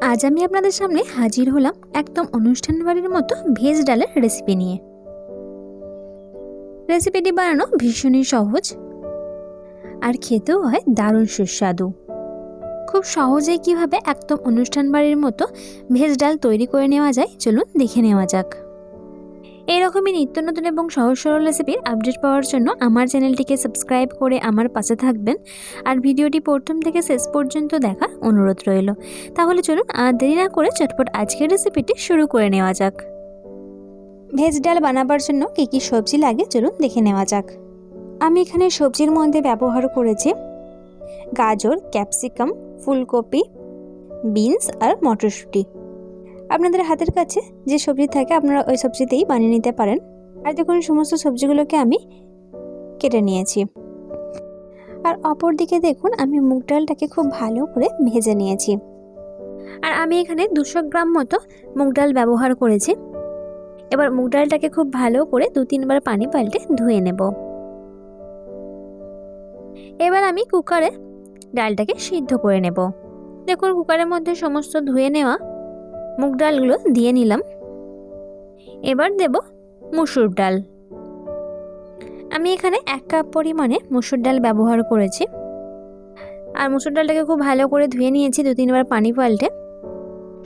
আজ আমি আপনাদের সামনে হাজির হলাম একদম অনুষ্ঠান বাড়ির মতো ভেজ ডালের রেসিপি নিয়ে। রেসিপিটি বানানো ভীষণই সহজ আর খেতেও হয় দারুণ সুস্বাদু। খুব সহজেই কীভাবে একদম অনুষ্ঠান বাড়ির মতো ভেজ ডাল তৈরি করে নেওয়া যায় চলুন দেখে নেওয়া যাক। এইরকমই নিত্য নতুন এবং সহজ সরল রেসিপির আপডেট পাওয়ার জন্য আমার চ্যানেলটিকে সাবস্ক্রাইব করে আমার পাশে থাকবেন। আর ভিডিওটি প্রথম থেকে শেষ পর্যন্ত দেখার অনুরোধ রইল। তাহলে চলুন আর দেরি না করে চটপট আজকের রেসিপিটি শুরু করে নেওয়া যাক। ভেজ ডাল বানাবার জন্য কী কী সবজি লাগে চলুন দেখে নেওয়া যাক। আমি এখানে সবজির মধ্যে ব্যবহার করেছি গাজর, ক্যাপসিকাম, ফুলকপি, বিনস আর মটরশুঁটি। আপনাদের হাতের কাছে যে সবজি থাকে আপনারা ওই সবজিতেই বানিয়ে নিতে পারেন। আর দেখুন, সমস্ত সবজিগুলোকে আমি কেটে নিয়েছি। আর অপর দিকে দেখুন, আমি মুগ ডালটাকে খুব ভালো করে ভেজে নিয়েছি। আর আমি এখানে দুশো গ্রাম মতো মুগ ডাল ব্যবহার করেছি। এবার মুগ ডালটাকে খুব ভালো করে দু তিনবার পানি পাল্টে ধুয়ে নেব। এবার আমি কুকারে ডালটাকে সিদ্ধ করে নেব। দেখুন, কুকারের মধ্যে সমস্ত ধুয়ে নেওয়া মুগ ডালগুলো দিয়ে নিলাম। এবার দেব মুসুর ডাল। আমি এখানে এক কাপ পরিমাণে মুসুর ডাল ব্যবহার করেছি। আর মুসুর ডালটাকে খুব ভালো করে ধুয়ে নিয়েছি, দু তিনবার পানি পাল্টে।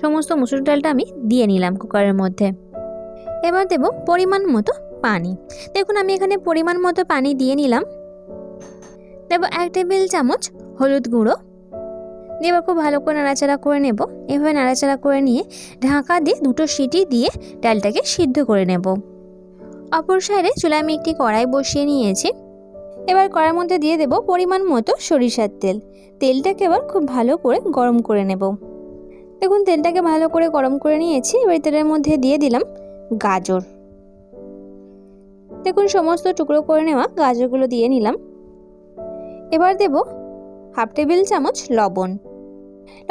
সমস্ত মুসুর ডালটা আমি দিয়ে নিলাম কুকারের মধ্যে। এবার দেব পরিমাণ মতো পানি। দেখুন, আমি এখানে পরিমাণ মতো পানি দিয়ে নিলাম। দেব এক টেবিল চামচ হলুদ গুঁড়ো। দিয়ে এবার খুব ভালো করে নাড়াচাড়া করে নেব। এভাবে নাড়াচাড়া করে নিয়ে ঢাকা দিয়ে দুটো সিটি দিয়ে ডালটাকে সিদ্ধ করে নেব। অপর সাইডে চুলায় আমি একটি কড়াই বসিয়ে নিয়েছি। এবার কড়ার মধ্যে দিয়ে দেব পরিমাণ মতো সরিষার তেল। তেলটাকে এবার খুব ভালো করে গরম করে নেব। দেখুন, তেলটাকে ভালো করে গরম করে নিয়েছি। এবার তেলের মধ্যে দিয়ে দিলাম গাজর। দেখুন, সমস্ত টুকরো করে নেওয়া গাজরগুলো দিয়ে নিলাম। এবার দেব হাফ টেবিল চামচ লবণ।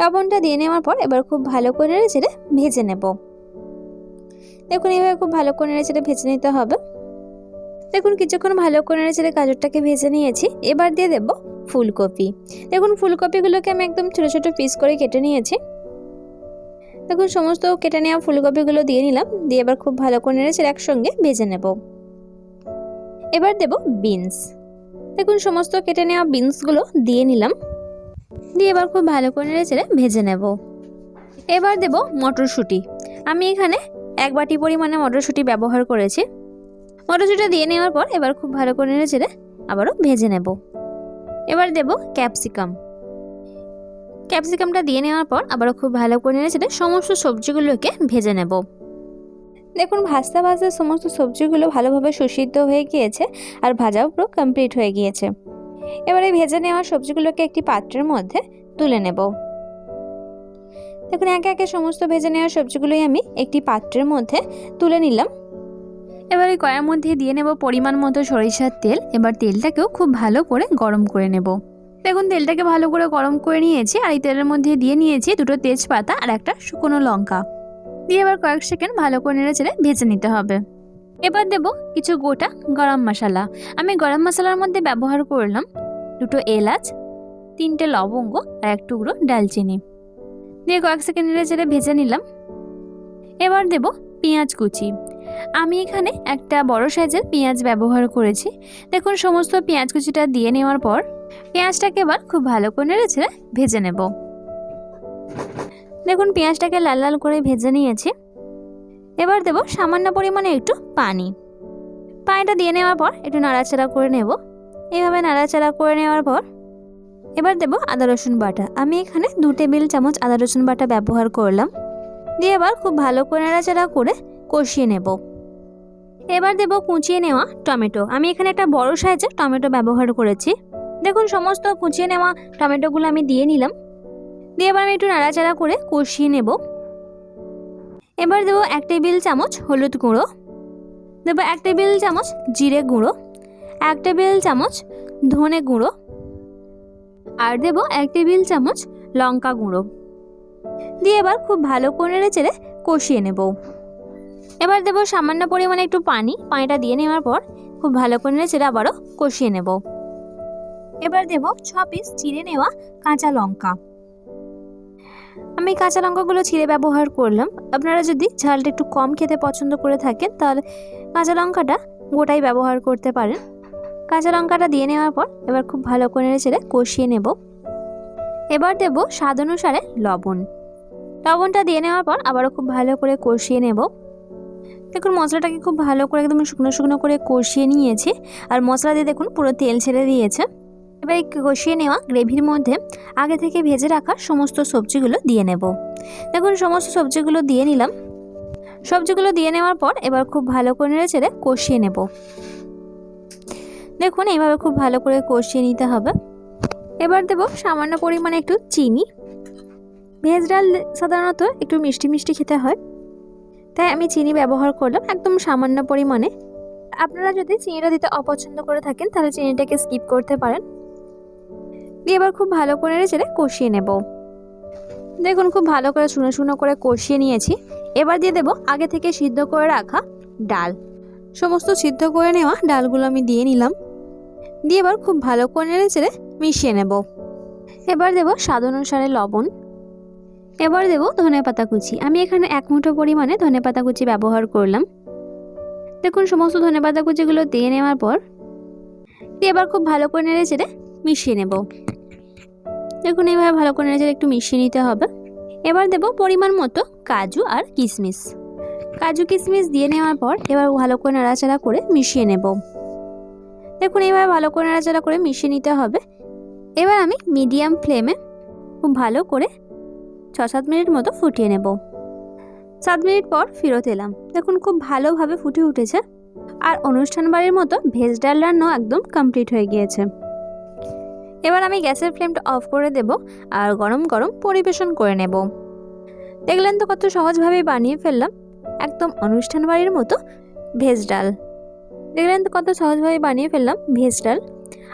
লবণটা দিয়ে নেওয়ার পর এবার খুব ভালো করে নেড়ে ভেজে নেব। দেখুন, এইভাবে খুব ভালো করে চেড়ে ভেজে নিতে হবে। দেখুন, কিছুক্ষণ ভালো করে চেড়ে গাজরটাকে ভেজে নিয়েছি। এবার দিয়ে দেব ফুলকপি। দেখুন, ফুলকপিগুলোকে আমি একদম ছোটো ছোটো পিস করে কেটে নিয়েছি। দেখুন, সমস্ত কেটে নেওয়া ফুলকপিগুলো দিয়ে নিলাম। দিয়ে এবার খুব ভালো করে চেড়ে একসঙ্গে ভেজে নেব। এবার দেব বিনস। দেখুন, সমস্ত কেটে নেওয়া বিনসগুলো দিয়ে নিলাম। দিয়ে এবার খুব ভালো করে নেড়ে চেড়ে ভেজে নেব। এবার দেব মটরশুঁটি। আমি এখানে এক বাটি পরিমাণে মটরশুঁটি ব্যবহার করেছি। মটরশুঁটি দিয়ে নেওয়ার পর এবার খুব ভালো করে নেড়ে চেড়ে আবারও ভেজে নেব। এবার দেব ক্যাপসিকাম। ক্যাপসিকামটা দিয়ে নেওয়ার পর আবারও খুব ভালো করে নেড়ে চেড়ে সমস্ত সবজিগুলোকে ভেজে নেব। দেখুন, ভাজতে ভাজতে সমস্ত সবজিগুলো ভালোভাবে সুসিদ্ধ হয়ে গিয়েছে আর ভাজাও পুরো কমপ্লিট হয়ে গিয়েছে। এবারে ভেজে নেওয়া সবজিগুলোকে একটি পাত্রের মধ্যে তুলে নেব। দেখুন, একে একে সমস্ত ভেজে নেওয়া সবজিগুলোই আমি একটি পাত্রের মধ্যে তুলে নিলাম। এবার এই কড়ার মধ্যে দিয়ে নেব পরিমাণ মতো সরিষার তেল। এবার তেলটাকেও খুব ভালো করে গরম করে নেব। দেখুন, তেলটাকে ভালো করে গরম করে নিয়েছি। আর এই তেলের মধ্যে দিয়ে নিয়েছি দুটো তেজপাতা আর একটা শুকনো লঙ্কা। দিয়ে এবার কয়েক সেকেন্ড ভালো করে নেড়ে চেড়ে ভেজে নিতে হবে। এবার দেব কিছু গোটা গরম মশলা। আমি গরম মশলার মধ্যে ব্যবহার করলাম দুটো এলাচ, তিনটে লবঙ্গ আর এক টুকরো ডালচিনি। দিয়ে কয়েক সেকেন্ড নেড়ে চেড়ে ভেজে নিলাম। এবার দেব পেঁয়াজ কুচি। আমি এখানে একটা বড় সাইজের পেঁয়াজ ব্যবহার করেছি। দেখুন, সমস্ত পেঁয়াজ কুচিটা দিয়ে নেওয়ার পর পেঁয়াজটাকে এবার খুব ভালো করে নেড়ে চেড়ে ভেজে নেব। দেখুন, পেঁয়াজটাকে লাল লাল করে ভেজে নিয়েছি। এবার দেব সামান্য পরিমাণে একটু পানি। পানিটা দিয়ে নেওয়ার পর একটু নাড়াচাড়া করে নেব। এইভাবে নাড়াচাড়া করে নেওয়ার পর এবার দেব আদা, রসুন বাটা। আমি এখানে দু টেবিল চামচ আদা, রসুন বাটা ব্যবহার করলাম। দিয়ে এবার খুব ভালো করে নাড়াচাড়া করে কষিয়ে নেব। এবার দেব কুচিয়ে নেওয়া টমেটো। আমি এখানে একটা বড় সাইজের টমেটো ব্যবহার করেছি। দেখুন, সমস্ত কুচিয়ে নেওয়া টমেটোগুলো আমি দিয়ে নিলাম। দিয়ে এবার আমি একটু নাড়াচাড়া করে কষিয়ে নেব। এবার দেবো এক টেবিল চামচ হলুদ গুঁড়ো। দেবো এক টেবিল চামচ জিরে গুঁড়ো। এক টেবিল চামচ ধনে গুঁড়ো। আর দেবো এক টেবিল চামচ লঙ্কা গুঁড়ো। দিয়ে এবার খুব ভালো করে নেড়ে কষিয়ে নেব। এবার দেবো সামান্য পরিমাণে একটু পানি। পানিটা দিয়ে নেওয়ার পর খুব ভালো করে নেড়ে আবারও কষিয়ে নেব। এবার দেব ছ পিস চিড়ে নেওয়া কাঁচা লঙ্কা। আমি কাঁচা লঙ্কাগুলো ছিঁড়ে ব্যবহার করলাম। আপনারা যদি ঝালটা একটু কম খেতে পছন্দ করে থাকেন, তাহলে কাঁচা লঙ্কাটা গোটাই ব্যবহার করতে পারেন। কাঁচা লঙ্কাটা দিয়ে নেওয়ার পর এবার খুব ভালো করে ছেড়ে কষিয়ে নেব। এবার দেব স্বাদ অনুসারে লবণ। লবণটা দিয়ে নেওয়ার পর আবারও খুব ভালো করে কষিয়ে নেব। দেখুন, মশলাটাকে খুব ভালো করে একদম শুকনো শুকনো করে কষিয়ে নিয়েছি। আর মশলা দিয়ে দেখুন পুরো তেল ছেড়ে দিয়েছে। এবার কষিয়ে নেওয়া গ্রেভির মধ্যে আগে থেকে ভেজে রাখা সমস্ত সবজিগুলো দিয়ে নেব। দেখুন, সমস্ত সবজিগুলো দিয়ে নিলাম। সবজিগুলো দিয়ে নেওয়ার পর এবার খুব ভালো করে নেড়ে চেড়ে কষিয়ে নেব। দেখুন, এইভাবে খুব ভালো করে কষিয়ে নিতে হবে। এবার দেব সামান্য পরিমাণে একটু চিনি। ভেজ ডাল সাধারণত একটু মিষ্টি মিষ্টি খেতে হয়। তাই আমি চিনি ব্যবহার করলাম একদম সামান্য পরিমাণে। আপনারা যদি চিনিটা দিতে অপছন্দ করে থাকেন, তাহলে চিনিটাকে স্কিপ করতে পারেন। দিয়ে এবার খুব ভালো করে চেড়ে কষিয়ে নেব। দেখুন, খুব ভালো করে শুনো শুনো করে কষিয়ে নিয়েছি। এবার দিয়ে দেব আগে থেকে সিদ্ধ করে রাখা ডাল। সমস্ত সিদ্ধ করে নেওয়া ডালগুলো আমি দিয়ে নিলাম। দিয়ে এবার খুব ভালো করে চেড়ে মিশিয়ে নেব। এবার দেব স্বাদ অনুসারে লবণ। এবার দেব ধনে পাতা কুচি। আমি এখানে এক মুঠো পরিমাণে ধনে পাতা কুচি ব্যবহার করলাম। দেখুন, সমস্ত ধনে পাতা কুচিগুলো দিয়ে নেওয়ার পর দিয়ে এবার খুব ভালো করে নেড়ে চেড়ে মিশিয়ে নেব। দেখুন এইভাবে ভালো করে নেড়ে একটু মিশিয়ে নিতে হবে। এবার দেব পরিমাণ মতো কাজু আর কিশমিশ কাজু কিশমিশ দিয়ে নেওয়ার পর এবার ভালো করে নাড়াচাড়া করে মিশিয়ে নেব। দেখুন এইভাবে ভালো করে নাড়াচাড়া করে মিশিয়ে নিতে হবে। এবার আমি মিডিয়াম ফ্লেমে খুব ভালো করে ছ সাত মিনিট মতো ফুটিয়ে নেব। সাত মিনিট পর ফেরত এলাম। দেখুন, খুব ভালোভাবে ফুটে উঠেছে। আর অনুষ্ঠান বাড়ির মতো ভেজ ডাল রান্নাও একদম কমপ্লিট হয়ে গিয়েছে। এবার আমি গ্যাসের ফ্লেমটা অফ করে দেব আর গরম গরম পরিবেশন করে নেব। দেখলেন তো কত সহজভাবে বানিয়ে ফেললাম, একদম অনুষ্ঠান বাড়ির মতো ভেজ ডাল। দেখলেন তো কত সহজভাবে বানিয়ে ফেললাম ভেজ ডাল।